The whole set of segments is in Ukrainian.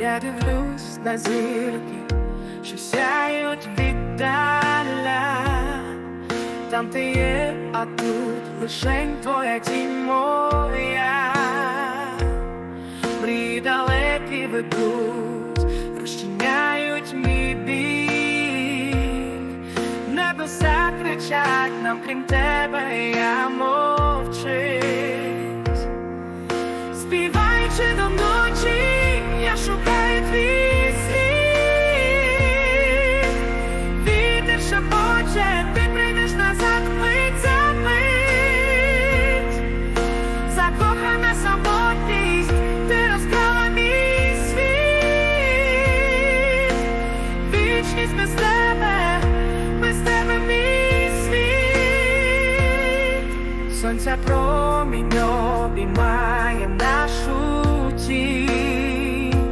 я дивлюсь на зірки, що сяють віддаля. Там ти є, а тут лишень твоя тінь моя. Мрії далекі ведуть, розчиняють мій біль. Небеса кричать нам, крім тебе, я мовчить. Сонця промінь обіймає нашу тінь.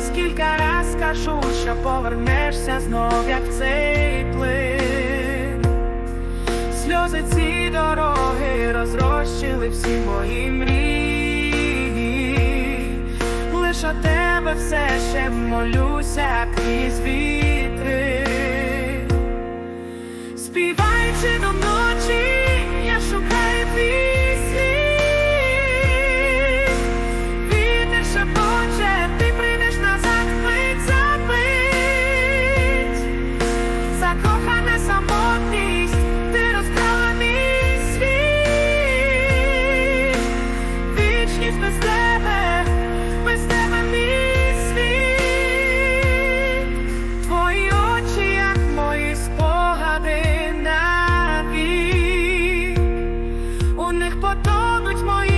Скільки раз кажу, що повернешся знов, як цей плин. Сльози ці дороги розрощили всі мої мрії. Лиш о тебе все ще молюся крізь вітри. Співай без тебе, без твої очі, як мої спогади навік, у них потонуть мої.